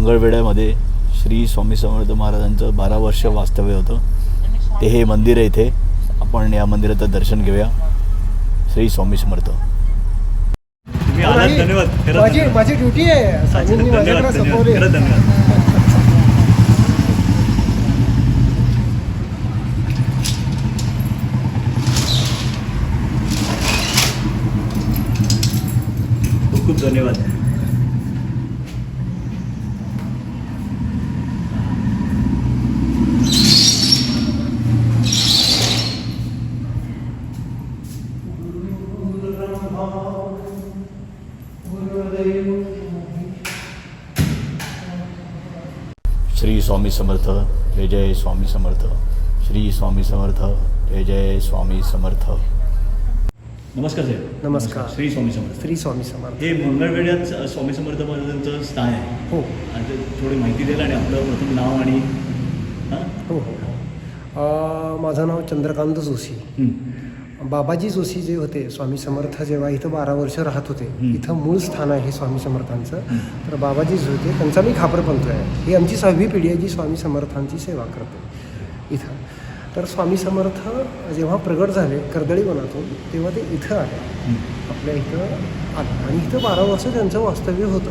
मंगळवेढ्यामध्ये श्री स्वामी समर्थ महाराजांचं बारा वर्ष वास्तव्य होतं. ते हे मंदिर आहे इथे. आपण या मंदिराचं दर्शन घेऊया. श्री स्वामी समर्थ. माझी धन्यवाद. माझी ड्युटी आहे अच्छा, स्वामींनी धन्यवाद माझ्याकडे धन्यवाद सोपवली खरंच धन्यवाद खूप खूप धन्यवाद श्री स्वामी समर्थ जय जय स्वामी समर्थ श्री स्वामी समर्थ जय जय स्वामी समर्थ. नमस्कार साहेब. नमस्कार. श्री स्वामी समर्थ. श्री स्वामी समर्थ. हे मंगळवेढ्यात स्वामी समर्थ महाराजांचं स्थान आहे. हो. आणि ते थोडी माहिती द्यायला आणि आपलं प्रथम नाव आणि हां? हो हो. अं, माझं नाव चंद्रकांत जोशी. बाबाजी जोशी जे होते स्वामी समर्थ जेव्हा इथं बारा वर्ष राहत होते. इथं मूळ स्थान आहे स्वामी समर्थांचं. तर बाबाजी जो होते त्यांचा मी खापरपंथ आहे ही आमची सहावी पिढी आहे जी स्वामी समर्थांची सेवा करते इथं. तर स्वामी समर्थ जेव्हा प्रगट झाले कर्दळी वनातून तेव्हा ते इथं आले. आपल्या इथं आले. आणि इथं बारा वर्ष त्यांचं वास्तव्य होतं.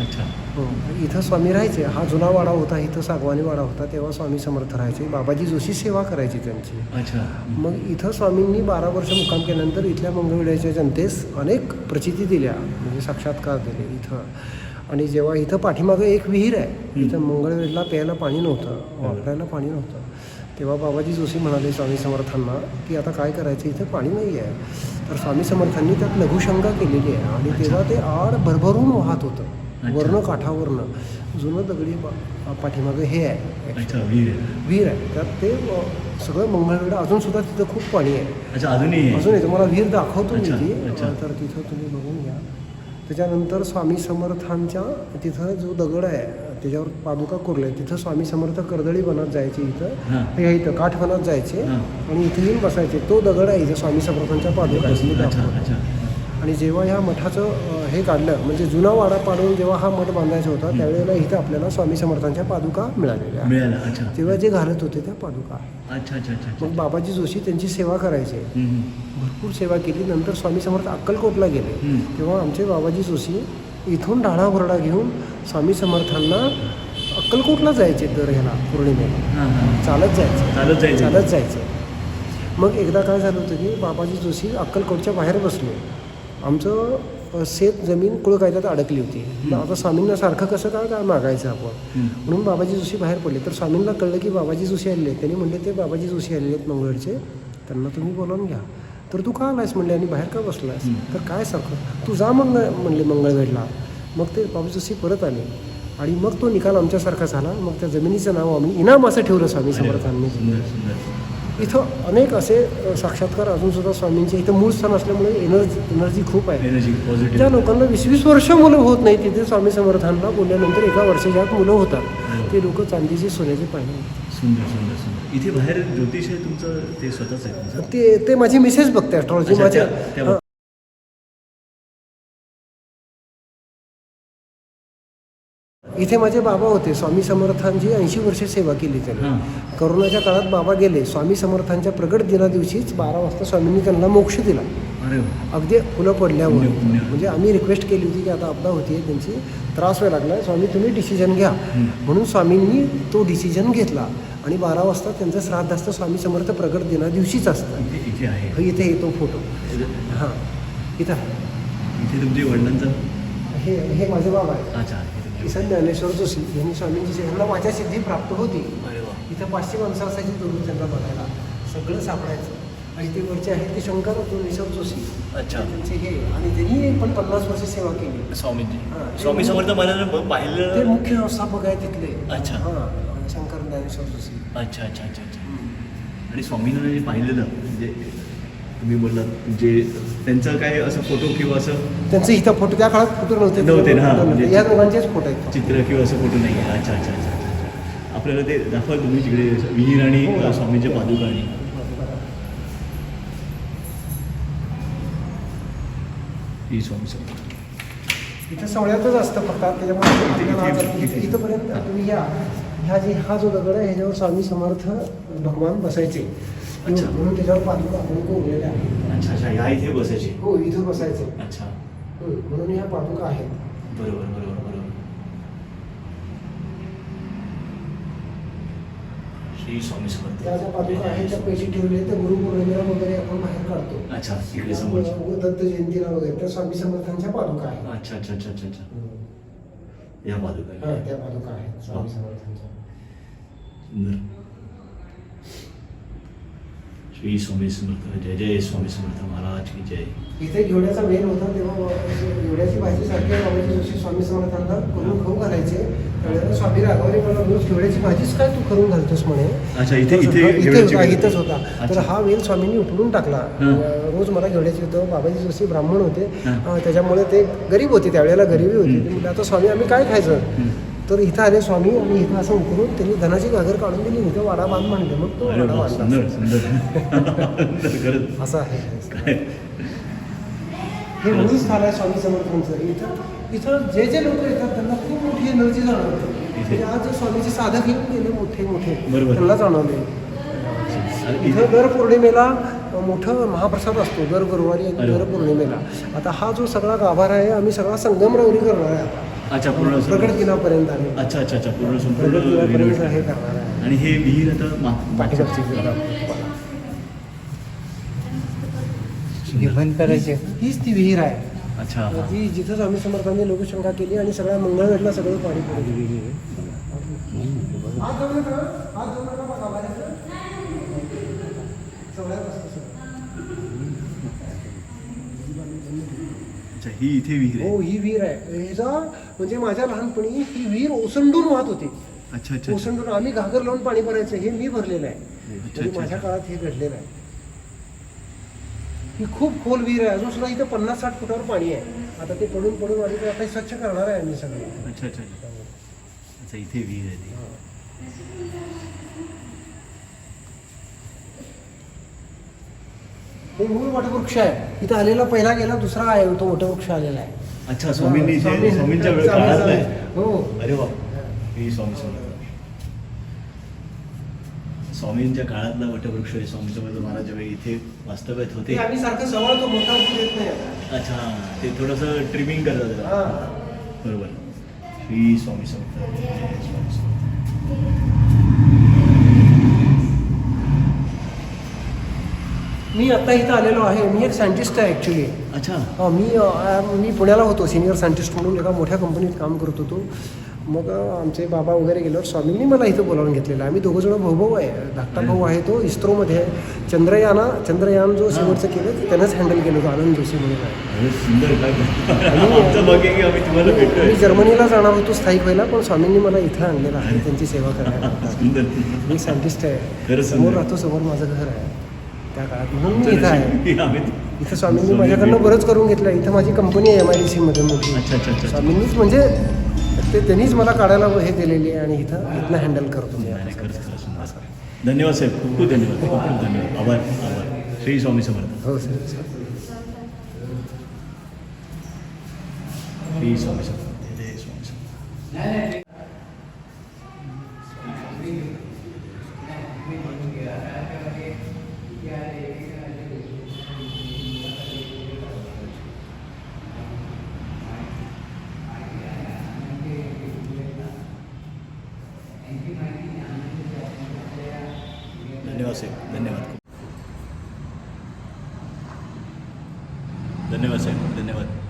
अच्छा. इथं स्वामी राहायचे. हा जुना वाडा होता इथं सागवानी वाडा होता तेव्हा स्वामी समर्थ राहायचे. बाबाजी जोशी सेवा करायची त्यांची. अच्छा. मग इथं स्वामींनी बारा वर्ष मुक्काम केल्यानंतर इथल्या मंगळवेढ्याच्या जनतेस अनेक प्रचिती दिल्या. म्हणजे साक्षात्कार दिले इथं. आणि जेव्हा इथं पाठीमागं एक विहीर आहे इथं मंगळवेढला प्यायला पाणी नव्हतं वापरायला पाणी नव्हतं. तेव्हा बाबाजी जोशी म्हणाले स्वामी समर्थांना की आता काय करायचं इथं पाणी नाही आहे. तर स्वामी समर्थांनी त्यात लघुशंका केलेली आहे. आणि तेव्हा ते आड भरभरून वाहत होतं. वर्ण काठावरनं. जुनं दगडी पाठीमागं हे आहे. अच्छा वीर आहे. विहीर आहे. त्यात ते सगळं मंगळवेढा अजून सुद्धा तिथं खूप पाणी आहे. अजूनही आहे. अजून येतं मला विहीर दाखवतो मी ती. तर तिथं तुम्ही बघून घ्या. त्याच्यानंतर स्वामी समर्थांच्या तिथं जो दगड आहे त्याच्यावर पादुका कोरल्या तिथं स्वामी समर्थ कर्दळी वनात जायचे इथं. हां. हे इथं काठ वनात जायचे. आणि इथे येऊन बसायचे. तो दगड आहे इथं स्वामी समर्थांच्या पादुका आणि जेव्हा ह्या मठाचं हे काढलं म्हणजे जुना वाडा पाडून जेव्हा हा मठ बांधायचा होता त्यावेळेला इथं आपल्याला स्वामी समर्थांच्या पादुका मिळालेल्या. तेव्हा जे घालत होते त्या पादुका. अच्छा अच्छा अच्छा मग बाबाजी जोशी त्यांची सेवा करायचे. भरपूर सेवा केली. नंतर स्वामी समर्थ अक्कलकोटला गेले. तेव्हा आमचे बाबाजी जोशी इथून डाळा भरडा घेऊन स्वामी समर्थांना अक्कलकोटला जायचे दर ह्याला पौर्णिमेला. चालत जायचे. चालत जायचं. चालत जायचे. मग एकदा काय झालं होतं की बाबाजी जोशी अक्कलकोटच्या बाहेर बसले. आमचं शेत जमीन कुळ कायद्यात अडकली होती. मग आता स्वामींना सारखं कसं काय काय मागायचं आपण. म्हणून बाबाजी जोशी बाहेर पडले. तर स्वामींना कळलं की बाबाजी जोशी आलेले आहेत. त्यांनी म्हणले ते बाबाजी जोशी आलेले आहेत मंगळवेरचे त्यांना तुम्ही बोलावून घ्या. तर तू का आलायस म्हणले? आणि बाहेर का बसलायस. तर काय सारखं? तू जा मग म्हणले मंगळवेरला मग ते बाबाजी जोशी परत आले. आणि मग तो निकाल आमच्यासारखा झाला. मग त्या जमिनीचं नाव आम्ही इनाम असं ठेवलं स्वामी समर्थांनी. इथं अनेक असे साक्षात्कार अजून सुद्धा स्वामींचे इथं मूळ स्थान असल्यामुळे एनर्जी एनर्जी खूप आहे. पॉझिटिव्ह लोकांना वीस वीस वर्ष मुलं होत नाही तिथे स्वामी समर्थांना बोलल्यानंतर एका वर्षाच्या आत मुलं होतात. ते लोक चांदीचे सोन्याचे पाहिजे. सुंदर सुंदर सुंदर. इथे बाहेर ज्योतिष आहे तुमचं? ते स्वतःच आहे ते ते माझी मिसेस बघते ॲस्ट्रॉलॉजी माझ्या इथे माझे बाबा होते स्वामी समर्थांची ऐंशी वर्षे सेवा केली त्यांनी. करोनाच्या काळात बाबा गेले स्वामी समर्थांच्या प्रगट दिना दिवशीच बारा वाजता स्वामींनी त्यांना मोक्ष दिला. अगदी फुलं पडल्यावर. पुण्य. म्हणजे आम्ही रिक्वेस्ट केली होती की आता आपदा होती त्यांची त्रास व्हायला लागला स्वामी तुम्ही डिसिजन घ्या. म्हणून स्वामींनी तो डिसिजन घेतला. आणि बारा वाजता त्यांचं श्राद्ध असतं स्वामी समर्थ प्रगट दिना दिवशीच असतं. इथे हो, येतो फोटो. हां. इथं. इथे तुमच्या वडिलांचं? हे हे माझे बाबा आहे किसन ज्ञानेश्वर जोशी यांनी स्वामींची सेवा यांना माझ्या सिद्धी प्राप्त होती. इथं पाचशे माणसं असायची दोन त्यांना बघायला सगळं सापडायचं. आणि ते वरचे आहेत ते शंकर ज्ञानेश्वर जोशी. अच्छा. त्यांचे हे. आणि त्यांनी पण पन्नास वर्ष सेवा केली. स्वामींची. हां. स्वामी समर्थ ब- ते पाहिलं मुख्य व्यवस्थापक आहे तिथले. अच्छा. हां शंकर ज्ञानेश्वर जोशी. अच्छा अच्छा अच्छा अच्छा. आणि स्वामींना जे पाहिलेलं म्हणजे तुम्ही बोललात म्हणजे त्यांचं काय असं फोटो किंवा असं त्यांचे इथं फोटो त्या काळात फोटो नव्हते नव्हते ना. म्हणजे- या दोघांचेच फोटो आहेत. चित्र किंवा असं फोटो नाही आहे. अच्छा अच्छा अच्छा. आपल्याला ते दाखवाल तुम्ही तिकडे विहीर आणि हो. स्वामींच्या पादुका आणि ही स्वामी समर्थ. इथं सवळ्यातच असतं फक्त. त्याच्यामुळे इथंपर्यंत तुम्ही या. ह्या जे हा जो दगड आहे ह्याच्यावर स्वामी समर्थ भगवान बसायचे. अच्छा. म्हणून त्याच्यावर पादुका आपण कोरलेल्या आहेत अच्छा अच्छा ह्या इथे बसायचे. हो इथं बसायचे. अच्छा. हं, म्हणून ह्या पादुका आहेत. बरोबर बरोबर बरोबर. श्री स्वामी समर्थ. त्या ज्या पादुका आहेत त्या पैसे ठेवले तर गुरुपौर्णिमेला वगैरे आपण बाहेर काढतो. अच्छा इकडे समोर. दत्त जयंतीला वगैरे त्या स्वामी समर्थांच्या पादुका आहेत. अच्छा अच्छा अच्छा अच्छा अच्छा. हं. या पादुका हा, त्या पादुका आहेत स्वामी समर्थांच्या. सुंदर श्री स्वामी समर्थ जय जय स्वामी समर्थ महाराज की जय. इथे घेवड्याचा वेल होता तेव्हा घेवड्याची भाजी सारख्या बाबाजी जोशी स्वामी समर्थांना करून खाऊ घालायचे. त्यावेळेला स्वामी राघवरे मला रोज घेवड्याची भाजीच काय तू करून घालतोस म्हणे? अच्छा, इथे- इथे. इथंच होता. तर. हा वेल स्वामींनी उपडून टाकला. रोज मला घेवड्याची होतं बाबाजी जोशी ब्राह्मण होते. त्याच्यामुळे ते गरीब होते त्यावेळेला गरिबी होती. आता स्वामी आम्ही काय खायचं. तर इथं आले स्वामी आणि इथं असं उकरून त्यांनी धनाची घागर काढून दिली इथं वाडा बांध म्हणले. मग तो वाडा बांधला. असं आहे. हे म्हणून स्थान आहे स्वामी समर्थांचं. इथं इथं जे जे लोक येतात त्यांना खूप मोठी एनर्जी जाणवते. म्हणजे आज जे स्वामीचे साधक येऊन गेले मोठे मोठे. त्यांना जाणवले. इथं दर पौर्णिमेला मोठं महाप्रसाद असतो दर गुरुवारी आणि. दर पौर्णिमेला. आता हा जो सगळा गाभारा आहे आम्ही सगळा संगमरवरी करणार आहे आता. अच्छा पूर्ण प्रगट किनापर्यंत आम्ही अच्छा अच्छा अच्छा पूर्ण प्रगट संपूर्ण किनापर्यंत. हे करणार आहे. आणि हे विहीर आता पाठीमागची बंद करायचे. हीच ती विहीर आहे. अच्छा. जी जिथं स्वामी समर्थांनी लोकशंका केली आणि सगळ्या मंगळवेढला सगळं पाणी पडलं. अच्छा ही इथे विहीर हो आहे. ही विहीर आहे. ह्याचा म्हणजे माझ्या लहानपणी ही विहीर ओसंडून वाहत होती. अच्छा ओसंडून आम्ही घागर लावून पाणी भरायचं हे मी भरलेलं आहे. म्हणजे. माझ्या काळात हे घडलेलं आहे. ही खूप खोल विहीर आहे. अजून सुद्धा इथं पन्नास साठ फुटावर पाणी आहे. आता ते पडून पडून आणि ते आता स्वच्छ करणार आहे आम्ही सगळे. अच्छा अच्छा अच्छा. अच्छा इथे विहीर आहे हे मूळ वटवृक्ष आहे. इथं आलेला पहिला गेला दुसरा आहे तो वटवृक्ष आलेला आहे. अच्छा स्वामींनी स्वामी- स्वामींच्या वेळ स्वामी- काळात स्वामी. आहे हो अरे वा ही स्वामी समर्थ स्वामींच्या काळातला वटवृक्ष आहे स्वामी समर्थ महाराज ज्यावेळी इथे वास्तव्यात होते ते आम्ही सारखं सवाल तो मोठा होऊ देत नाही आता. अच्छा ते थोडंसं ट्रिमिंग करतात त्याला. हा. बरोबर श्री स्वामी समर्थ जय स्वामी समर्थ मी आता इथं आलेलो आहे. मी एक सायंटिस्ट आहे ॲक्च्युली अच्छा. मी अ, मी पुण्याला होतो सिनियर सायंटिस्ट म्हणून. एका मोठ्या कंपनीत काम करत होतो. मग अ, आमचे बाबा वगैरे गेल्यावर स्वामींनी मला इथं बोलावून घेतलेलं आहे. आम्ही दोघं जण भाऊ भाऊ आहे. धाकटा भाऊ आहे तो इस्रोमध्ये आहे. चंद्रयाना चंद्रयान जो शेवटचं केलं ते त्यानंच हँडल केलं होतं. आनंद जोशी म्हणून आहे. अरे सुंदर काय आमचं भाग्य की आम्ही तुम्हाला भेटतोय मी जर्मनीला जाणार होतो स्थायिक व्हायला पण स्वामींनी मला इथं आणलेलं आहे. त्यांची सेवा करायला. मी सायंटिस्ट आहे. समोर सुंदर. राहतो समोर माझं घर आहे. त्या काळात. म्हणून मी इथं आहे. इथं स्वामींनी माझ्याकडनं बरंच करून घेतलं. इथं माझी कंपनी आहे एम आय डी सीमध्ये मोठी. अच्छा अच्छा अच्छा. स्वामींनीच म्हणजे ते त्यांनीच मला काढायला हे दिलेली आहे आणि इथं इथनं हँडल करतो मी. धन्यवाद साहेब. खूप खूप धन्यवाद. खूप खूप धन्यवाद. आभार आभार. श्री स्वामी समर्थ. हो सर श्री स्वामी समर्थ. जय स्वामी समर्थ. धन्यवाद साहेब धन्यवाद. धन्यवाद साहेब धन्यवाद.